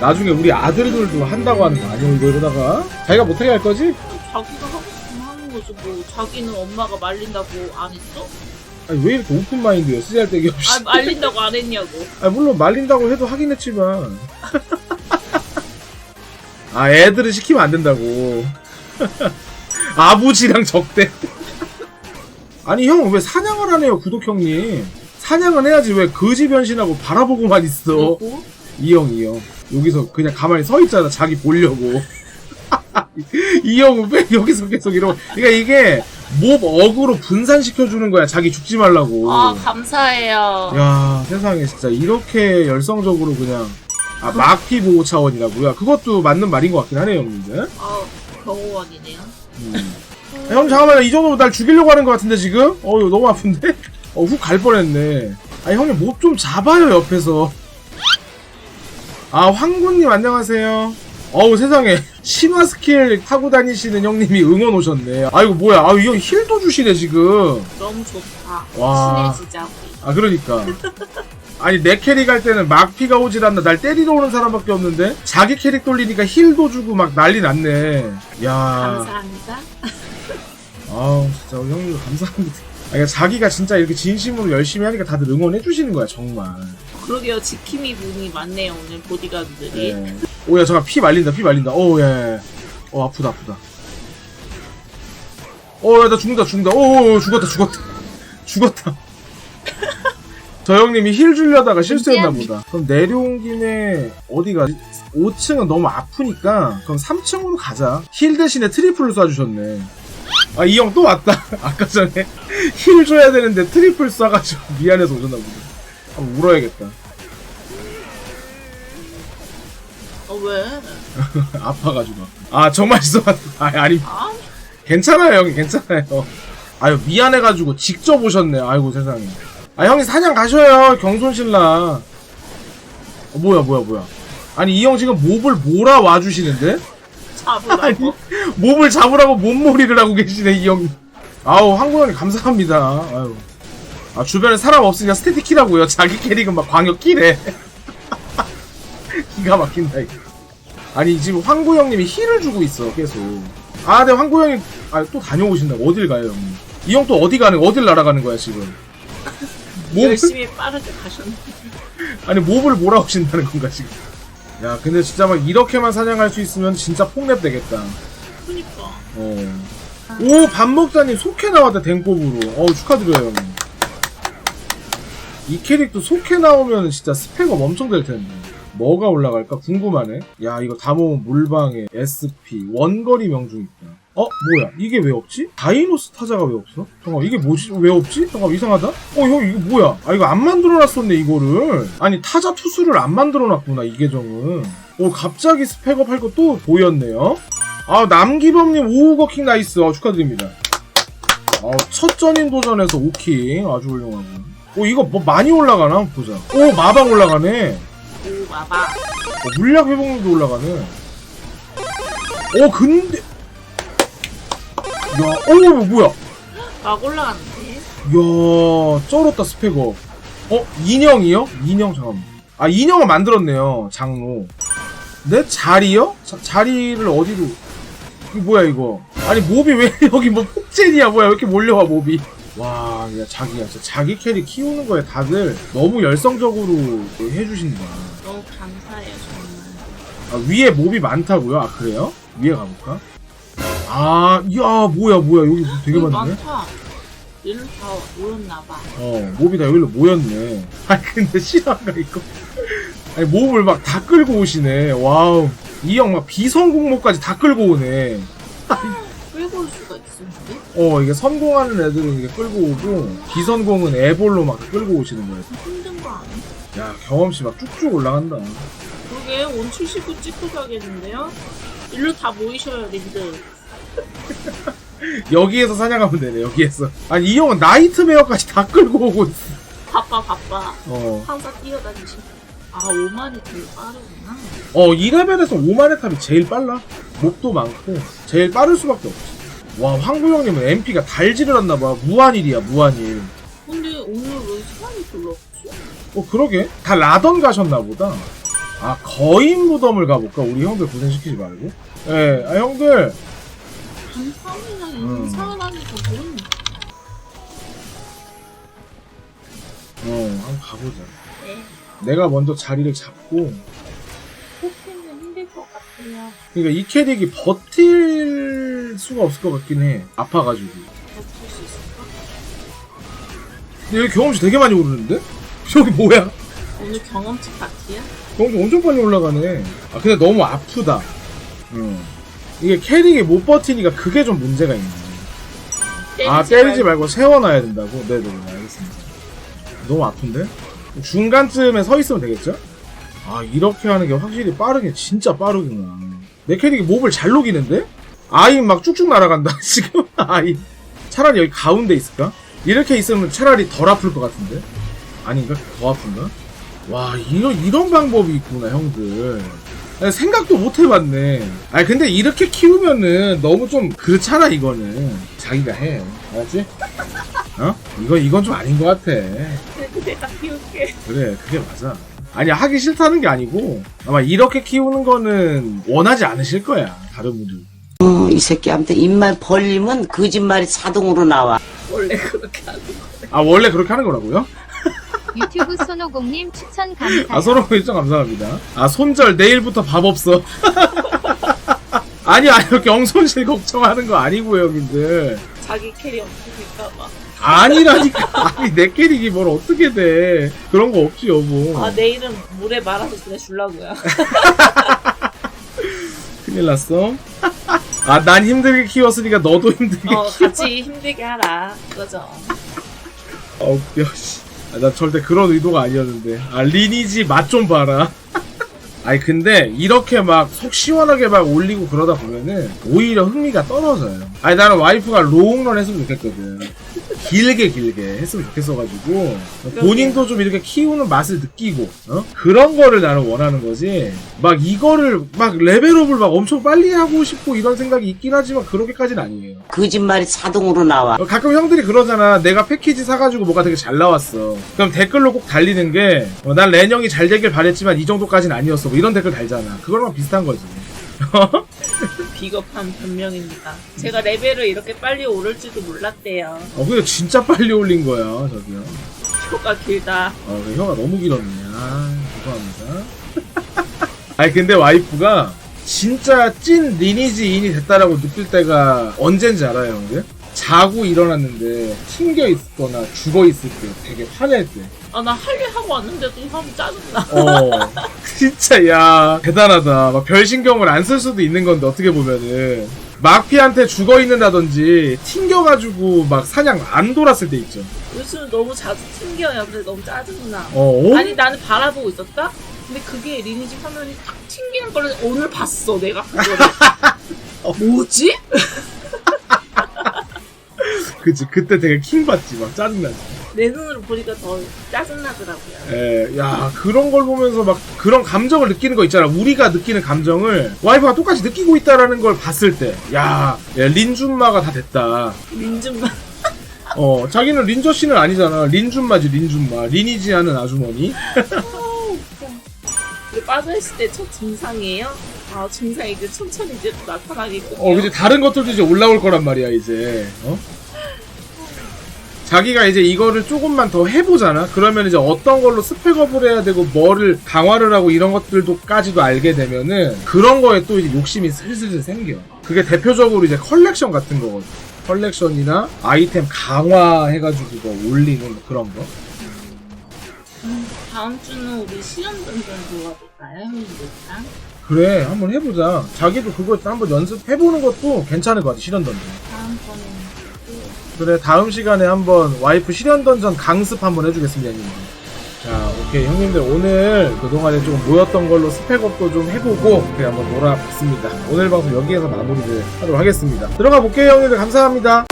나중에 우리 아들들도 한다고 하는 거 아니야 이거 이러다가? 자기가 못하게 할 거지? 자기가 하고 싶으면 하는 거지 뭐. 자기는 엄마가 말린다고 안 했어? 아니 왜 이렇게 오픈 마인드야? 쓰잘데기 없이. 아 말린다고 안 했냐고. 아 물론 말린다고 해도 하긴 했지만. 아 애들은 시키면 안 된다고. 아버지랑 적대. 아니 형 왜 사냥을 안 해요 구독 형님? 사냥은 해야지 왜 거지 변신하고 바라보고만 있어? 이 형 이 형 여기서 그냥 가만히 서 있잖아 자기 보려고. 이 형은 왜 여기서 계속 이러고 그러니까 이게 몹 어그로 분산시켜주는 거야 자기 죽지 말라고. 아 감사해요. 야 세상에 진짜. 이렇게 열성적으로 그냥 아 막피 보호 차원이라고요? 그것도 맞는 말인 것 같긴 하네요 형님들. 아 경호원이네요. 음. 야, 형 잠깐만 이 정도면 날 죽이려고 하는 것 같은데 지금? 어우 너무 아픈데? 어훅 갈 뻔했네. 아 형님 몹 좀 잡아요 옆에서 아 황군님 안녕하세요. 어우 세상에. 신화 스킬 타고 다니시는 형님이 응원 오셨네. 아이고 뭐야. 아이 형 힐도 주시네 지금. 너무 좋다. 와. 친해지자 아 그러니까. 아니 내 캐릭 할 때는 막피가 오질 않나 날 때리러 오는 사람밖에 없는데 자기 캐릭 돌리니까 힐도 주고 막 난리 났네. 야. 감사합니다. 아우 진짜 형님도 감사합니다. 아, 그러니까 자기가 진짜 이렇게 진심으로 열심히 하니까 다들 응원해 주시는 거야 정말. 그러게요. 지킴이 분이 많네요 오늘 보디가드들이. 예. 오야 잠깐 피 말린다 피 말린다. 오예. 어 아프다 아프다. 어야 나 죽는다 죽는다. 오 죽었다 죽었다. 죽었다. 저 형님이 힐 주려다가 실수했나 보다. 그럼 내려온 김에 어디가? 5층은 너무 아프니까 그럼 3층으로 가자. 힐 대신에 트리플을 쏴주셨네 아 이 형 또 왔다. 아까 전에 힐 줘야 되는데 트리플 쏴가지고 미안해서 오셨나 보다 한번 울어야겠다. 어 왜? 아파가지고. 아 정말 죄송합니다. 아, 아니 아? 괜찮아요 형님 괜찮아요. 아유 미안해가지고 직접 오셨네. 아이고 세상에. 아 형이 사냥 가셔요 경손신라. 어, 뭐야 뭐야 뭐야. 아니 이 형 지금 몹을 몰아와 주시는데 잡으라고 몹을 잡으라고 몸몰이를 하고 계시네 이 형. 아우 한국 형님 감사합니다. 아유. 아 주변에 사람 없으니까 스태틱 키라고요. 자기 캐릭은 막 광역 키래. 기가 막힌다 이거. 아니 지금 황구 형님이 힐을 주고 있어 계속. 아, 네 황구 형님 아또 다녀오신다고 어딜 가요 형님? 이 형 또 어디 가는 어딜 날아가는 거야 지금? 몹 열심히 빠르게 가셨네 아니 몹을 몰아오신다는 건가 지금? 야 근데 진짜 막 이렇게만 사냥할 수 있으면 진짜 폭랩 되겠다. 그니까 어. 오, 밥먹자님 속해 나왔다, 댕꼽으로. 어우, 축하드려요, 형님. 이 캐릭도 속해 나오면 진짜 스펙업 엄청 될 텐데. 뭐가 올라갈까? 궁금하네. 야, 이거 다 모으면 물방에 SP, 원거리 명중 있다. 어, 뭐야? 이게 왜 없지? 다이노스 타자가 왜 없어? 잠깐, 이게 뭐지? 왜 없지? 잠깐, 이상하다? 어, 형, 이거 뭐야? 아, 이거 안 만들어놨었네, 이거를. 아니, 타자 투수를 안 만들어놨구나, 이 계정은. 오, 갑자기 스펙업 할 거 또 보였네요. 아 남기범님 5호거킹 나이스 어, 축하드립니다 어, 첫 전인 도전에서 5킹 아주 훌륭하고 오 이거 뭐 많이 올라가나 보자 오 마방 올라가네 오 마바 어, 물약 회복률도 올라가네 오 근데 야 오 뭐야 막 올라갔는데 이야 쩔었다 스펙업 어? 인형이요? 인형 잠깐만 아 인형을 만들었네요 장로 내 자리요? 자, 자리를 어디로 이거 뭐야 이거 아니 몹이 왜 여기 뭐 폭젠이야 뭐야 왜 이렇게 몰려와 몹이 와 야, 자기야 진짜 자기 캐리 키우는 거에 다들 너무 열성적으로 해주신다 너무 감사해요 정말 아, 위에 몹이 많다고요? 아 그래요? 위에 가볼까? 아 이야 뭐야 뭐야 여기 되게 여기 많네 많다 일로 다 모였나봐 어, 몹이 다 여기로 모였네. 아니, 근데 실화가 이거. 아니, 몹을 막 다 끌고 오시네. 와우. 이 형 막 비성공모까지 다 끌고 오네. 끌고 올 수가 있었는데 어, 이게 성공하는 애들은 이게 끌고 오고, 비성공은 애볼로 막 끌고 오시는 거예요. 힘든 거 아니야? 야, 경험치 막 쭉쭉 올라간다. 그러게 온 79 찍고 가겠는데요? 일로 다 모이셔요 님들 여기에서 사냥하면 되네, 여기에서. 아니, 이 형은 나이트메어까지 다 끌고 오고 있어. 바빠 바빠 어. 항상 뛰어다니시 아 5만이 되게 빠르구나 어, 2레벨에서 5만의 탑이 제일 빨라. 몹도 많고, 제일 빠를 수밖에 없지. 와, 황구 형님은 MP가 달지를 않나봐. 무한일이야, 무한일. 근데 오늘 왜 사람이 별로 없지? 어, 그러게. 다 라던 가셨나 보다. 아 거인 무덤을 가볼까? 우리 형들 고생시키지 말고 예, 아 형들 감사합니다. 음. 하니까 모르는 어 한번 가보자 네. 내가 먼저 자리를 잡고 포켓은 힘들 것 같아요. 그러니까 이 캐릭이 버틸 수가 없을 것 같긴 해 아파가지고 버틸 수 있을까? 근데 여기 경험치 되게 많이 오르는데? 저기 뭐야? 오늘 경험치 파티야? 경험치 엄청 빨리 올라가네 아 근데 너무 아프다 음. 이게 캐릭이 못 버티니까 그게 좀 문제가 있네 아 때리지 말고 세워놔야 된다고? 네네 알겠습니다 너무 아픈데? 중간쯤에 서 있으면 되겠죠? 아 이렇게 하는 게 확실히 빠르게 진짜 빠르구나 내 캐릭이 몹을 잘 녹이는데? 아임 막 쭉쭉 날아간다 지금 아임 차라리 여기 가운데 있을까? 이렇게 있으면 차라리 덜 아플 것 같은데? 아닌가? 더 아픈가? 와 이런 이런 방법이 있구나 형들 생각도 못 해봤네 아니 근데 이렇게 키우면은 너무 좀 그렇잖아 이거는 자기가 해 알았지? 어? 이건 이건 좀 아닌 것 같아 내가 키울게. 그래 그게 맞아 아니 하기 싫다는 게 아니고 아마 이렇게 키우는 거는 원하지 않으실 거야 다른 분들 어, 이 새끼한테 입만 벌리면 거짓말이 자동으로 나와. 원래 그렇게 하는 거. 아 원래 그렇게 하는 거라고요? 유튜브 손오공님 추천 감사해요. 아 서로 일정 감사합니다 아 손절 내일부터 밥 없어 아니 아니 이렇게 엉손실 걱정하는 거 아니고요 형님들 자기 캐리 없으니까 막. 아니라니까 아니 내 캐릭이 뭘 어떻게 돼 그런 거 없지 여보 아 내일은 물에 말아서 보내주려고요. 큰일 났어 아 난 힘들게 키웠으니까 너도 힘들게 어 같이 힘들게 하라. 그거죠. 아 웃겨 씨. 아, 나 절대 그런 의도가 아니었는데. 아 리니지 맛 좀 봐라. 아니 근데 이렇게 막 속 시원하게 막 올리고 그러다 보면은 오히려 흥미가 떨어져요. 아니 나는 와이프가 롱런 했으면 좋겠거든 길게 길게 했으면 좋겠어가지고 본인도 좀 이렇게 키우는 맛을 느끼고 어? 그런 거를 나는 원하는 거지 막 이거를 막 레벨업을 막 엄청 빨리 하고 싶고 이런 생각이 있긴 하지만 그렇게까지는 아니에요 거짓말이 자동으로 나와. 어, 가끔 형들이 그러잖아. 내가 패키지 사가지고 뭐가 되게 잘 나왔어. 그럼 댓글로 꼭 달리는 게, 어, 난 렌형이 잘 되길 바랬지만 이 정도까지는 아니었어. 뭐 이런 댓글 달잖아. 그거랑 비슷한 거지. 비겁한 변명입니다. 제가 레벨을 이렇게 빨리 오를지도 몰랐대요. 어, 근데 진짜 빨리 올린 거야, 저기요. 표가 길다. 어, 그 혀가 너무 길었네. 아, 죄송합니다. 아니, 근데 와이프가 진짜 찐 리니지인이 됐다라고 느낄 때가 언젠지 알아요, 형들? 자고 일어났는데 튕겨 있거나 죽어 있을 때 되게 화낼 때. 아 나 할 일 하고 왔는데도 하면 짜증나. 어, 진짜, 야, 대단하다. 막 별 신경을 안 쓸 수도 있는 건데, 어떻게 보면은. 마피한테 죽어 있는다든지, 튕겨가지고, 막 사냥 안 돌았을 때 있죠. 요즘 너무 자주 튕겨요. 그래서 너무 짜증나. 어, 어? 아니 나는 바라보고 있었다? 근데 그게 리니지 화면이 탁 튕기는 걸 오늘 봤어 내가 그거를 어, 뭐지? 그치, 그때 되게 킹 받지, 막 짜증나지. 내 눈으로 보니까 더 짜증나더라고요 에, 야, 그런 걸 보면서 막 그런 감정을 느끼는 거 있잖아. 우리가 느끼는 감정을 와이프가 똑같이 느끼고 있다라는 걸 봤을 때, 야, 야 린준마가 다 됐다. 민준만 어, 자기는 린저 씨는 아니잖아. 린준마지, 린준마. 리니지 하는 아주머니. 이게 빠져있을 때 첫 증상이에요? 아 증상이 이제 천천히 이제 나타나겠군요 어, 이제 다른 것들도 이제 올라올 거란 말이야, 이제. 어? 자기가 이제 이거를 조금만 더 해보잖아? 그러면 이제 어떤 걸로 스펙업을 해야 되고, 뭐를 강화를 하고 이런 것들도까지도 알게 되면은, 그런 거에 또 이제 욕심이 슬슬 생겨. 그게 대표적으로 이제 컬렉션 같은 거거든. 컬렉션이나 아이템 강화해가지고 뭐 올리는 뭐 그런 거. 다음 주는 우리 시연전전 도와볼까요 형님들랑? 그래, 한번 해보자. 자기도 그거 한번 연습해보는 것도 괜찮을 것 같아, 실현 던전. 다음번에는 그래 다음 시간에 한번 와이프 실현 던전 강습 한번 해주겠습니다 형님들 자 오케이. 형님들 오늘 그동안에 좀 모였던 걸로 스펙업도 좀 해보고 그래 한번 놀아봤습니다. 오늘 방송 여기에서 마무리를 하도록 하겠습니다. 들어가 볼게요 형님들. 감사합니다